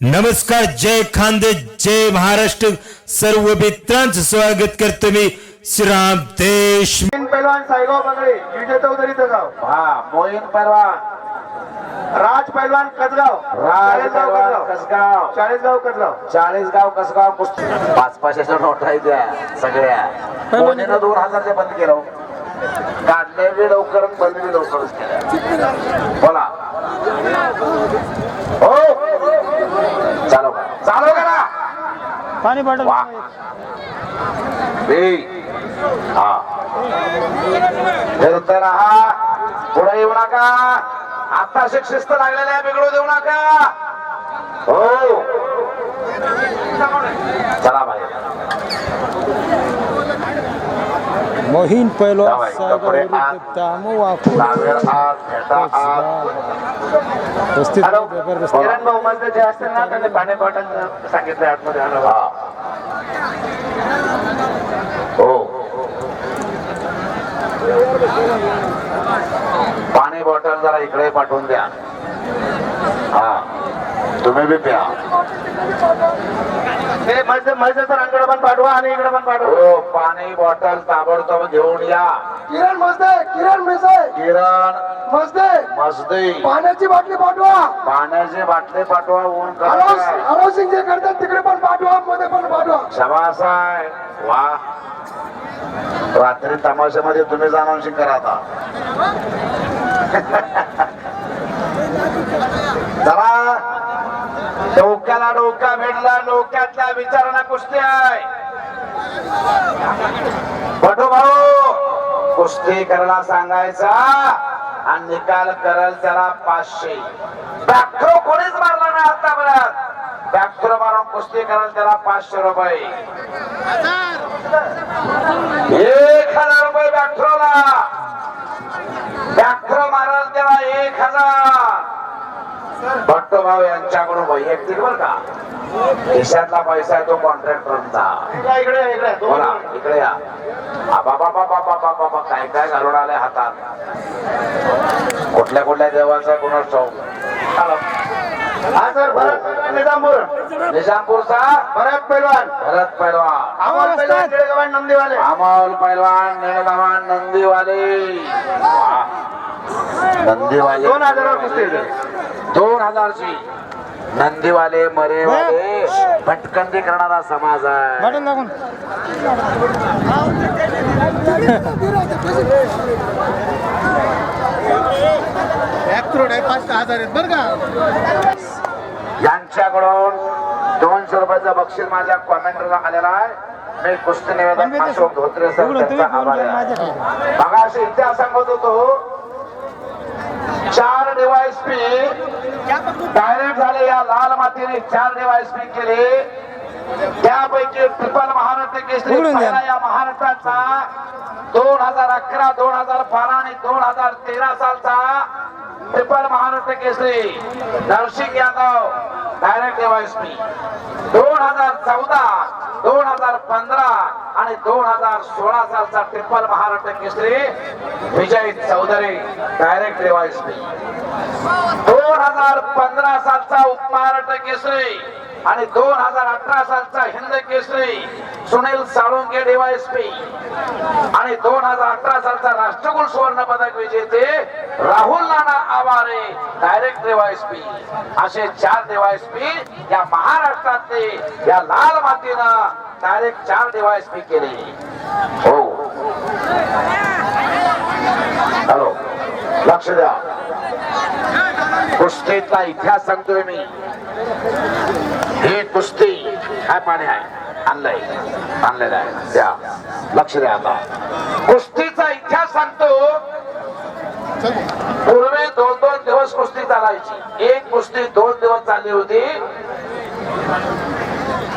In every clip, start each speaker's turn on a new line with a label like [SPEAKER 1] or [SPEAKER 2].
[SPEAKER 1] नमस्कार जय खानदे जय महाराष्ट्र. सर्व मित्रांचं स्वागत करतो मी श्रीराम देश.
[SPEAKER 2] पैलवान साईगाव बगडे विजय चौधरी गाव
[SPEAKER 3] हा मोहीन परवान
[SPEAKER 2] राज पैलवान कसगाव.
[SPEAKER 3] राज
[SPEAKER 2] चाळीसगाव
[SPEAKER 3] परवान
[SPEAKER 2] कसगाव. चाळीसगाव कसगाव.
[SPEAKER 3] चाळीसगाव कसगाव पाच पाचशेच्या नोटा आहेत त्या सगळ्या. मोदीनं दोन हजारच्या बंद केलं. काढले बी लवकर बंद बी लवकरच केल्या बोला हो चालू करा चालू करा
[SPEAKER 4] पाणी बॉटल
[SPEAKER 3] वा. हा. पुढे येऊ नका. आता शिस्त लागलेल्या आहे, बिघडू देऊ नका. हो. चला बाहेर.
[SPEAKER 4] मोहीन पैलवान
[SPEAKER 3] कपडे
[SPEAKER 4] विरुद्ध. तामू वाकू
[SPEAKER 3] नावेर आत फेटा आत
[SPEAKER 4] कुस्ती
[SPEAKER 2] हॅलो
[SPEAKER 4] जबरदस्त
[SPEAKER 2] किरण भाऊ मध्ये जे असते ना त्यांनी पाणी बॉटल सांगितलं आतमध्ये
[SPEAKER 3] हा. हो. पाणी बॉटल जरा इकडे पाठवून द्या. हा. तुम्ही बी प्या.
[SPEAKER 2] सरांकडे पण पाठवा आणि इकडे पण पाठवा.
[SPEAKER 3] हो पाणी बॉटल ताबडतोब घेऊन या.
[SPEAKER 2] किरण मस्ते किरण मिसे.
[SPEAKER 3] किरण मसदी
[SPEAKER 2] पाण्याची बाटली पाठवा.
[SPEAKER 3] पाण्याची बाटली पाठवा ऊन
[SPEAKER 2] जे करतात तिकडे पण पाठवा मध्ये पण पाठवा.
[SPEAKER 3] शबास आहे वा. रात्री तमाशामध्ये तुम्ही जाणून करा आता. जरा डोक्याला डोका भेटला डोक्यातल्या विचारणा कुस्ती आहे. बटू भाऊ कुस्ती करायला सांगायचा आणि निकाल करल त्याला पाचशे. बॅक्थ्रो कोणीच मारला नाही आतापर्यंत बॅक्थ्रो मारून कुस्ती कराल त्याला पाचशे रुपये बॅक्थ्रोला बॅक्थ्रो माराल त्याला एक हजार भट्टो भाऊ यांच्याकडून वैयक्तिक बर का? खिशातला पैसा आहे तो कॉन्ट्रॅक्टरचा
[SPEAKER 2] इकडे इकडे इकडे
[SPEAKER 3] बोला इकडे या. बाबा बाबा बाबा बाबा काय काय घालून आले हातात? कुठल्या कुठल्या देवाचा
[SPEAKER 2] हा सर भरत निजामपूर.
[SPEAKER 3] निजामपूरचा?
[SPEAKER 2] भरत पैलवान.
[SPEAKER 3] भरत पैलवान.
[SPEAKER 2] अमोल पैलवान जळगावान नंदीवाले.
[SPEAKER 3] अमोल पैलवान निळगावान नंदीवाले. नंदीवाले.
[SPEAKER 2] दोन हजारावर कुस्ती
[SPEAKER 3] दोन हजारची नंदीवाले मरेवाले भटकंती करणारा समाज आहे. यांच्याकडून दोनशे रुपयाचं बक्षीस माझ्या कॉमेंटरला आलेला आहे. मी कुस्ती निवेदक अशोक धोत्रे सर त्यांचा आभारी आहे. असे इतिहास सांगत होतो. चार डिवाइस पी डायरेक्ट झाले या लाल मातीने. चार डिवाइस पी केले. त्यापैकी ट्रिपल महाराष्ट्र केसरी या महाराष्ट्राचा. दोन हजार अकरा दोन हजार बारा आणि दोन हजार तेरा सालचा triple Maharashtra Kesari. Narsingh Yadav direct DYSP दोन हजार चौदा दोन हजार पंधरा आणि दोन हजार सोळा सालचा triple Maharashtra Kesari Vijay Chaudhari direct DYSP दोन हजार पंधरा सालचा उपमहाराष्ट्र केसरी आणि दोन हजार अठरा सालचा हिंद केसरी सुनील साळुंके डीवायएसपी आणि दोन हजार अठरा सालचा राष्ट्रकुल सुवर्ण पदक विजेते राहुल नाना आवारे डायरेक्ट डीवायएसपी असे चार डीवायएसपी या महाराष्ट्रातले या लाल मातीनं डायरेक्ट चार डीवायएसपी केले. हो. हॅलो. लक्ष द्या. कुस्तीतला इतिहास सांगतोय मी. ही कुस्ती काय पाणी आहे. आणलंय. आणलेलं आहे. द्या. लक्ष द्या आता. कुस्तीचा इतिहास सांगतो. पूर्वी दोन दोन दिवस कुस्ती चालायची. एक कुस्ती दोन दिवस चालली होती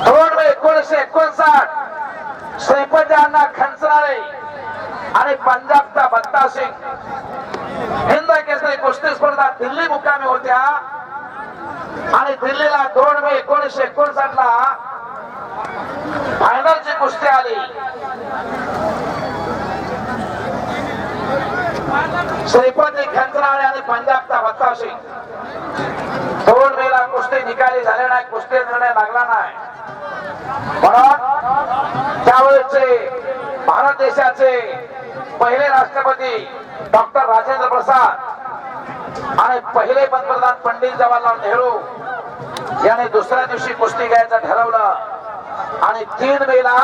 [SPEAKER 3] दोन मे एकोणीसशे एकोणसाठ श्रीपती अण्णा खंचनाळे आणि पंजाबचा बत्ता सिंग हिंद केसरी कुस्ती स्पर्धा दिल्ली मुक्कामी होत्या आणि दिल्लीला दोन मे एकोणीसशे एकोणसाठ ला। फायनलची कुस्ती आली। श्रीपती खंचनाळे आणि पंजाबचा बत्ता सिंग दोन वेळा कुस्ती निकाली झाले नाही कुस्ती निर्णय लागला नाही। म्हणून त्यावेळेचे भारत देशाचे पहिले राष्ट्रपती डॉक्टर राजेंद्र प्रसाद आणि पहिले पंतप्रधान पंडित जवाहरलाल नेहरू यांनी दुसऱ्या दिवशी कुस्ती घ्यायचं ठरवलं. आणि तीन मेला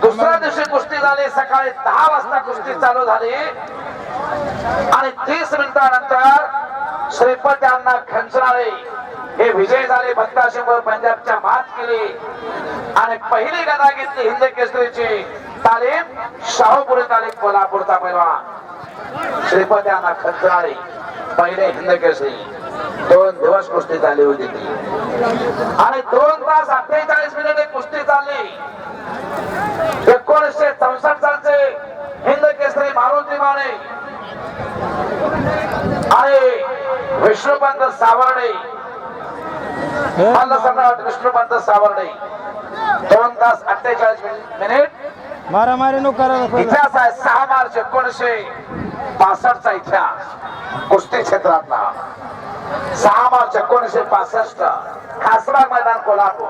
[SPEAKER 3] दुसऱ्या दिवशी कुस्ती झाली सकाळी दहा वाजता कुस्ती चालू झाली. आणि तीस मिनिटानंतर श्रीपद यांना खंचनाळे हे विजय झाले भक्ताशिंग पंजाबच्या मात केली. आणि पहिली गदा घेतली हिंद केसरीची. तालीम शाहूपुरी तालीम कोल्हापूरचा पैलवान श्रीपत यांना खंचनाळे पहिले हिंद केसरी दोन दिवस कुस्ती झाली होती ती आणि दोन तास अठ्ठेचाळीस मिनिटे कुस्ती चालली एकोणीसशे चौसष्ट सालचे हिंद केसरी मारुती माने आणि विष्णुपंत सावर्डे मल्ल सम्राट विष्णुपंत सावर्डे दोन तास अठ्ठेचाळीस मिनिट
[SPEAKER 4] मारामारी नको करायला
[SPEAKER 3] इतिहास आहे सहा मार्च एकोणीसशे पासष्टचा इतिहास कुस्ती क्षेत्रातला. सहा मार्च एकोणीसशे पासष्ट खासबाग मैदान कोल्हापूर.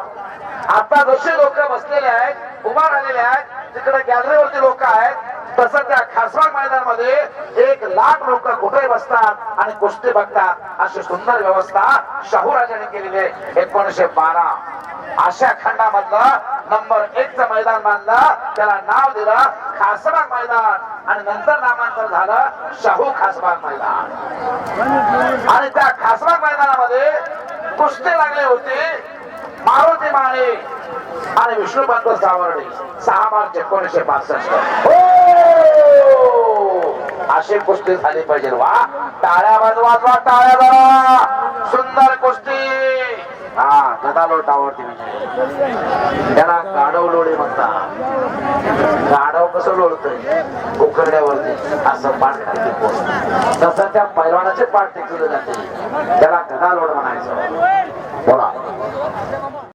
[SPEAKER 3] आता जसे लोक बसलेले आहेत उभा राहिलेले आहेत तिकडे गॅलरीवरती लोक आहेत तसं त्या खासबाग मैदानामध्ये एक लाख लोक कुठे बसतात आणि कुस्ती बघतात अशी सुंदर व्यवस्था शाहू राजाने केलेली आहे एकोणीसशे बारा. अशा खंडामधलं नंबर एक च मैदान बांधलं त्याला नाव दिलं खासबाग मैदान. आणि नंतर नामांतर झालं शाहू खासबाग मैदान. आणि त्या खासबाग मैदानामध्ये कुस्ते लागले होते मारुती माने आणि विष्णुपंत सावर्डे. सहा मार्च एकोणीसशे पासष्ट हो! अशी कुस्ती झाली पाहिजे वा. टाळ्या वाजवा टाळ्या सुंदर कुस्ती. हा गदालो टावरती म्हणजे. त्याला गाडव लोळे म्हणतात. गाडव कसं लोळतोय? उकरड्यावरती असं पाठ खाली तसं त्या पैलवानाचे पाठ टेकवले जाते. त्याला गदा लोड म्हणायचं. बोला.